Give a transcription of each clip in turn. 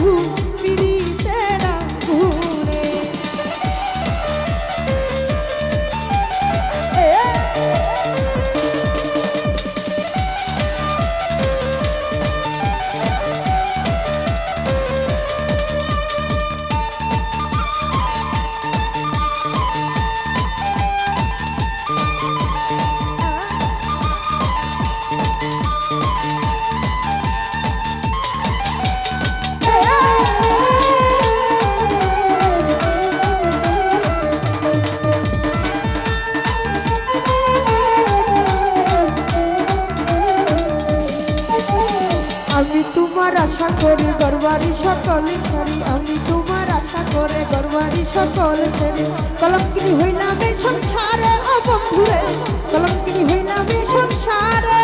বন্ধু আমি তোমার আশা করি গরবারি সকলে ছাড়ি আমি তোমার আশা করে গরবারি সকলে ছেড়ে কলঙ্কিনী হইলাম সংসারে অবন্ধুরে বন্ধুরে। কলঙ্কিনী হইলাম সংসারে।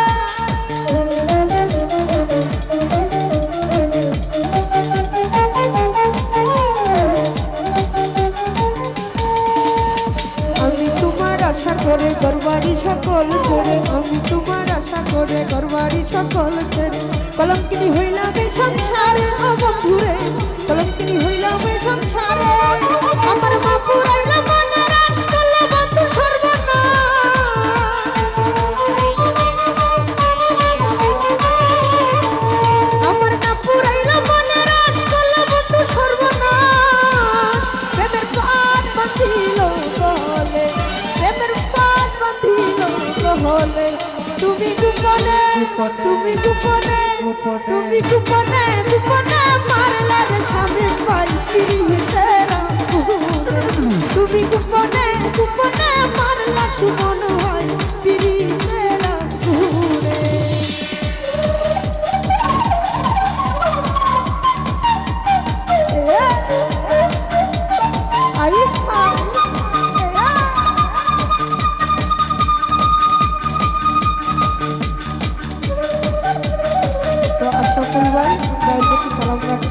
করে গরবারি সকল ছেড়ে, আমি তোমার আশা করে গরবারি সকল ছেড়ে। কলঙ্কিনী হইলাম সংসারে কলঙ্কিনী তুমি গোপনে তুমি গোপনে গোপনে মারলার স্বামী পাইছি তুমি গোপনে গোপনে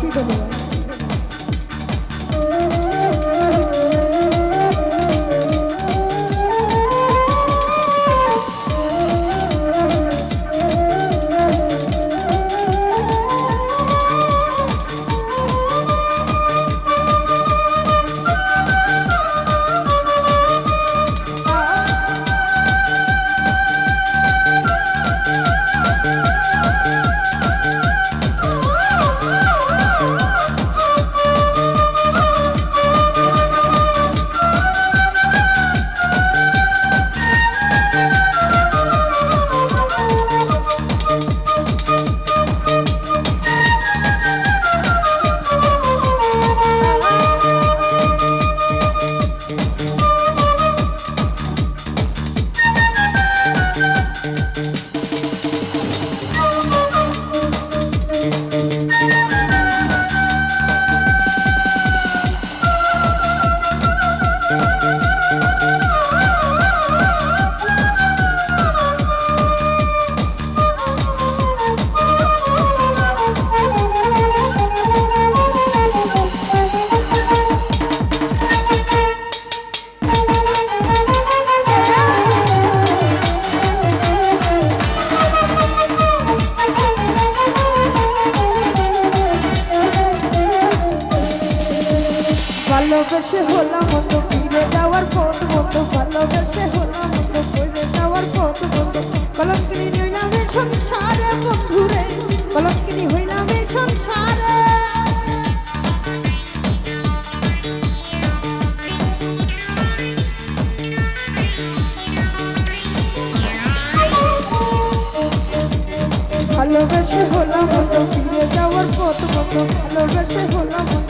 しいと思います。কলঙ্কিনী হইলাম সংসারে, বন্ধুরে। কলঙ্কিনী হইলাম সংসারে। ভালোবেসে হলাম মতো ফিরে যাওয়ার পথ মতো ভালোবেসে হলাম।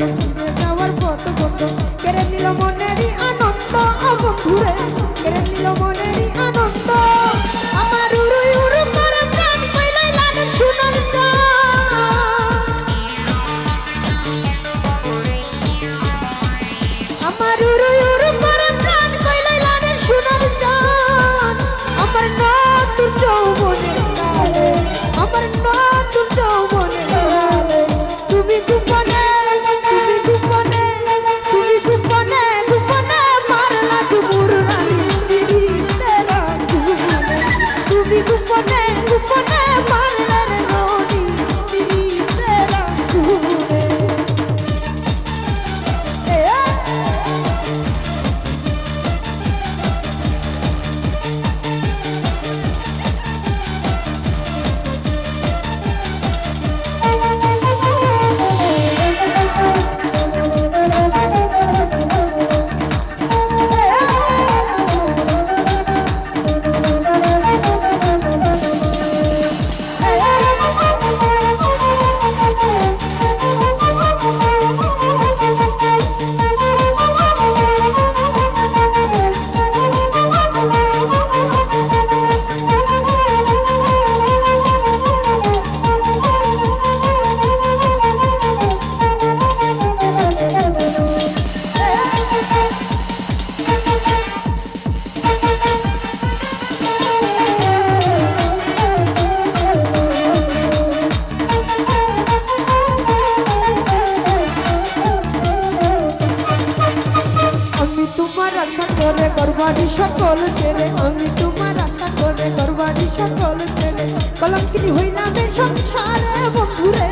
করে করবাড়ি সকল ছেলে, আমি তোমার আশা করে করবাড়ি সকল ছেলে। কলঙ্কিনী হইলাম সংসারে বন্ধুরে,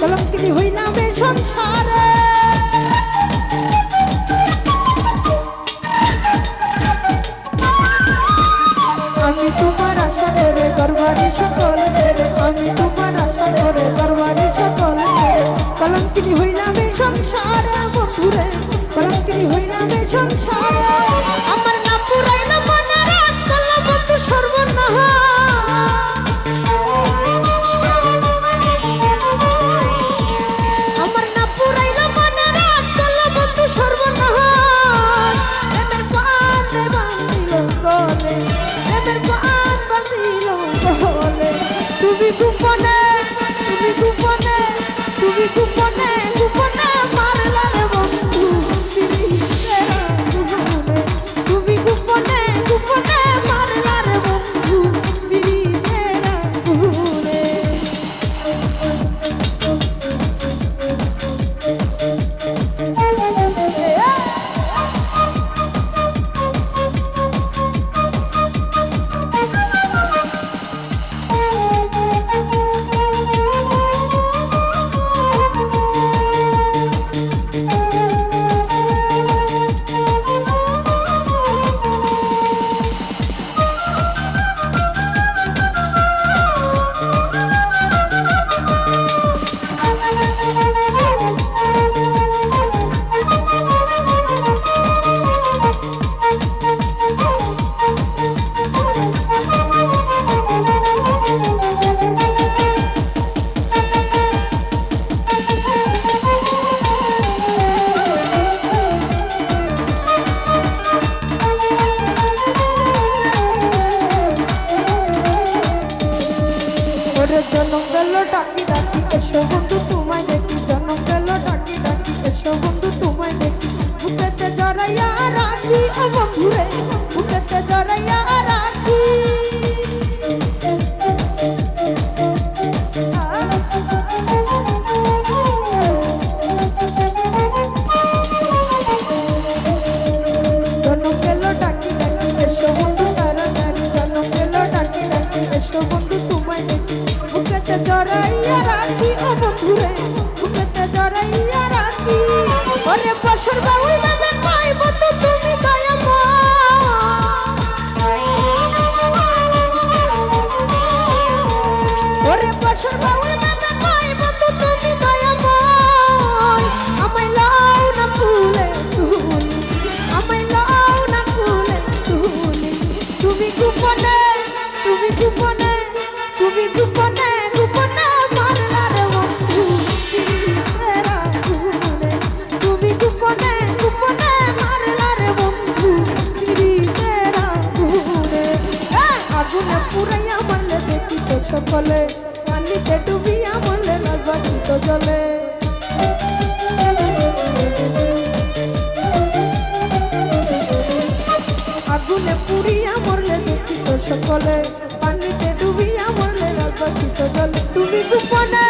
কলঙ্কিনী হইলাম সংসারে। জনম গেল ডাকি ডাকি, এসো বন্ধু, তোমায় দেখি। জনম গেল ডাকি ডাকি, এসো বন্ধু, তোমায় দেখি। বুকেতে জড়াইয়া রাখি, ও বন্ধুরে। বুকেতে জড়াইয়া পুরিয়া মরলে দুঃখিত সকলে পানিতে ডুবিয়া মরলে লাল বাসিত জলে। তুমি গোপনে